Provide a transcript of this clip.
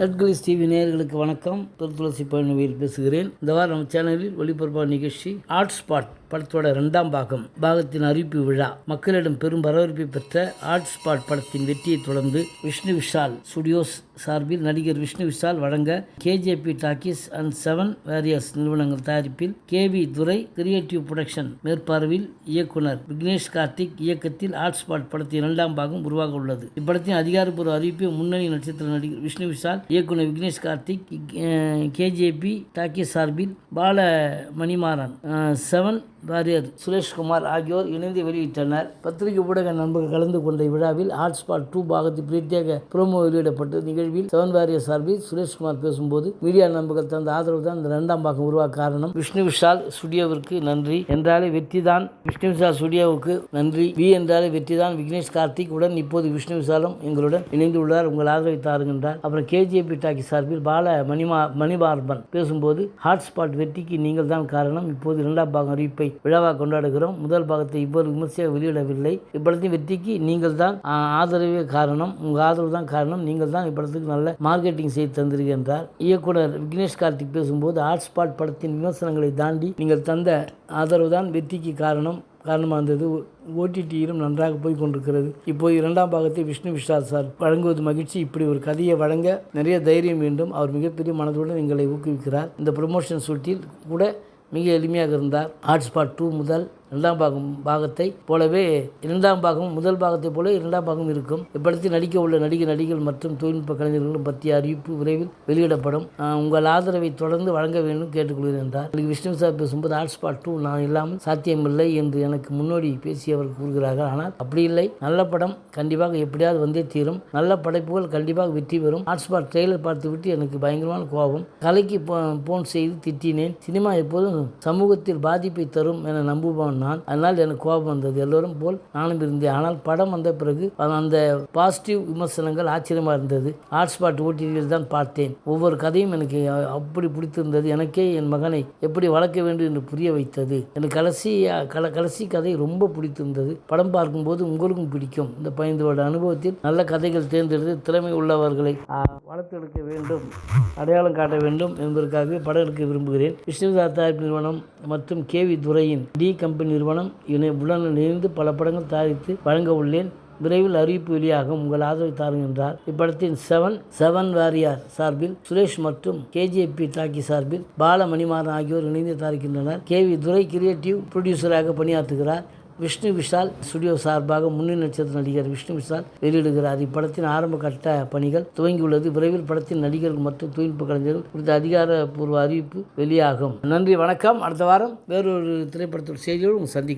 நெட்கிளிஸ் TV நேயர்களுக்கு வணக்கம். திருத்துளசி பழனிவேல் பேசுகிறேன். இந்த வாரம் நம்ம சேனலில் ஒளிபரப்பான நிகழ்ச்சி ஆர்ட் ஸ்பாட் படத்தோட இரண்டாம் பாகம் பாகத்தின் அறிவிப்பு விழா. மக்களிடம் பெரும் வரவேற்பை பெற்ற ஆர்ட் ஸ்பாட் படத்தின் வெற்றியை தொடர்ந்து விஷ்ணு விஷால் ஸ்டுடியோஸ் சார்பில் நடிகர் விஷ்ணு விஷால் வழங்க KJB talkies and seven warriors நிறுவனங்கள் தயாரிப்பில் கேவி துரை கிரியேட்டிவ் புரொடக்ஷன் மேற்பார்வையில் இயக்குனர் விக்னேஷ் கார்த்திக் இயக்கத்தில் ஆர்ட் ஸ்பாட் படத்தின் இரண்டாம் பாகம் உருவாக உள்ளது. இப்படத்தின் அதிகாரப்பூர்வ அறிவிப்பை முன்னணி நட்சத்திர நடிகர் விஷ்ணு விஷால் இயக்குனர் விக்னேஷ் கார்த்திக் கேஜேபி டாக்கி சார்பில் பால மணிமாறன் செவன் வாரியர் சுரேஷ்குமார் ஆகியோர் இணைந்து வெளியிட்டனர். பத்திரிகை ஊடக நண்பர்கள் கலந்து கொண்ட இவ்விழாவில் ஹாட்ஸ்பாட் டூ பாகத்தில் பிரத்யேக ப்ரோமோ வெளியிடப்பட்டு நிகழ்வில் செவன் வாரியர் சார்பில் சுரேஷ்குமார் பேசும்போது மீடியா நண்பர்கள் தந்த ஆதரவு தான் இந்த இரண்டாம் பாகம் உருவாக்க காரணம். விஷ்ணு விஷால் ஸ்டுடியோவிற்கு நன்றி. என்றாலே வெற்றி தான் விஷ்ணு விஷால் ஸ்டுடியோவுக்கு நன்றி. வி என்றாலே வெற்றி தான் விக்னேஷ் கார்த்திக் உடன் இப்போது விஷ்ணு விஷாலும் எங்களுடன் இணைந்து உள்ளார். உங்கள் ஆதரவை தாருகின்றார். அப்புறம் பிஜேபி டாக்கி சார்பில் பால மணிமா மணிபார்பன் பேசும்போது ஹாட்ஸ்பாட் வெற்றிக்கு நீங்கள் தான் காரணம். இப்போது இரண்டாம் பாகம் அறிவிப்பை விழாவாக கொண்டாடுகிறோம். முதல் பாகத்தை இவ்வளவு விமர்சையாக வெளியிடவில்லை. இப்படத்தின் வெற்றிக்கு நீங்கள் தான் ஆதரவே காரணம். உங்கள் ஆதரவு தான் காரணம். நீங்கள் தான் இப்படத்துக்கு நல்ல மார்க்கெட்டிங் செய்து தந்திருக்கின்றார் இயக்குனர் விக்னேஷ் கார்த்திக் பேசும்போது ஹாட்ஸ்பாட் படத்தின் விமர்சனங்களை தாண்டி நீங்கள் தந்த ஆதரவு தான் வெற்றிக்கு காரணம். காரணமாக இருந்தது. ஓடிடியிலும் நன்றாக போய் கொண்டிருக்கிறது இப்போது இரண்டாம் பாகத்தை விஷ்ணு விஷால் சார் வழங்குவது மகிழ்ச்சி. இப்படி ஒரு கதையை வழங்க நிறைய தைரியம் வேண்டும். அவர் மிகப்பெரிய மனதுடன் எங்களை ஊக்குவிக்கிறார். இந்த ப்ரொமோஷன் சூட்டில் கூட மிக எளிமையாக இருந்தார். ஹாட்ஸ்பாட் டூ முதல் இரண்டாம் பாகம் பாகத்தை போலவே இரண்டாம் பாகம் முதல் பாகத்தை போல இரண்டாம் பாகம் இருக்கும். இப்படத்தில் நடிக்க உள்ள நடிகர் நடிகர்கள் மற்றும் தொழில்நுட்ப கலைஞர்களும் பற்றிய அறிவிப்பு விரைவில் வெளியிடப்படும். உங்கள் ஆதரவை தொடர்ந்து வழங்க வேண்டும் கேட்டுக்கொள்கிறேன் என்றார். விஷ்ணு சார் பேசும்போது ஹாட்ஸ்பாட் டூ நான் இல்லாமல் சாத்தியமில்லை என்று எனக்கு முன்னோடி பேசியவர் கூறுகிறார்கள். ஆனால் அப்படி இல்லை. நல்ல படம் கண்டிப்பாக எப்படியாவது வந்தே தீரும். நல்ல படைப்புகள் கண்டிப்பாக வெற்றி பெறும். ஹாட்ஸ்பாட் ட்ரெய்லர் பார்த்துவிட்டு எனக்கு பயங்கரமான கோபம். கலைக்கு போன் செய்து திட்டினேன். சினிமா எப்போதும் சமூகத்தில் பாதிப்பை தரும் என நம்புவான் நான் அதனால் எனக்கு கோபம் வந்தது. எல்லோரும் போல் நானும் இருந்தேன். ஆனால் படம் வந்த பிறகு அந்த பாசிட்டிவ் விமர்சனங்கள் ஆச்சரியமாக இருந்தது. ஹாட்ஸ்பாட் ஓடிடியில் தான் பார்த்தேன். ஒவ்வொரு கதையும் எனக்கு அப்படி பிடித்திருந்தது. எனக்கே என் மகனை எப்படி வளர்க்க வேண்டும் என்று புரிய வைத்தது. எனக்கு கடைசி கல கடைசி கதை ரொம்ப பிடித்திருந்தது. படம் பார்க்கும்போது உங்களுக்கும் பிடிக்கும். இந்த பயந்து வருட அனுபவத்தில் நல்ல கதைகள் தேர்ந்தெடுத்து திறமை உள்ளவர்களை வளர்த்தெடுக்க வேண்டும் அடையாளம் காட்ட வேண்டும் என்பதற்காகவே படம் எடுக்க விரும்புகிறேன். விஷ்ணுதா தயாரிப்பு நிறுவனம் மற்றும் கே வி துரையின் டி கம்பெனி நிறுவனம் இணை உடன் இணைந்து பல படங்கள் தயாரித்து வழங்க உள்ளேன். விரைவில் அறிவிப்பு வெளியாகும் உங்கள் ஆதரவை தாருங்கள் என்றார். இப்படத்தின் செவன் செவன் வாரியார் சார்பில் சுரேஷ் மற்றும் கேஜிஎப்பி டாக்கி சார்பில் பாலமணிமாறன் ஆகியோர் இணைந்து தயாரிக்கின்றனர். கே வி துரை கிரியேட்டிவ் ப்ரொடியூசராக பணியாற்றுகிறார். விஷ்ணு விஷால் ஸ்டுடியோ சார்பாக முன்னணி நட்சத்திர நடிகர் விஷ்ணு விஷால் வெளியிடுகிறார். இப்படத்தின் ஆரம்ப கட்ட பணிகள் துவங்கியுள்ளது. விரைவில் படத்தின் நடிகர்கள் மற்றும் தொழில்நுட்ப கலைஞர்கள் குறித்த அதிகாரப்பூர்வ அறிவிப்பு வெளியாகும். நன்றி வணக்கம். அடுத்த வாரம் வேறொரு திரைப்படத்தோட செய்தியோடு உங்கள் சந்திக்கிறேன்.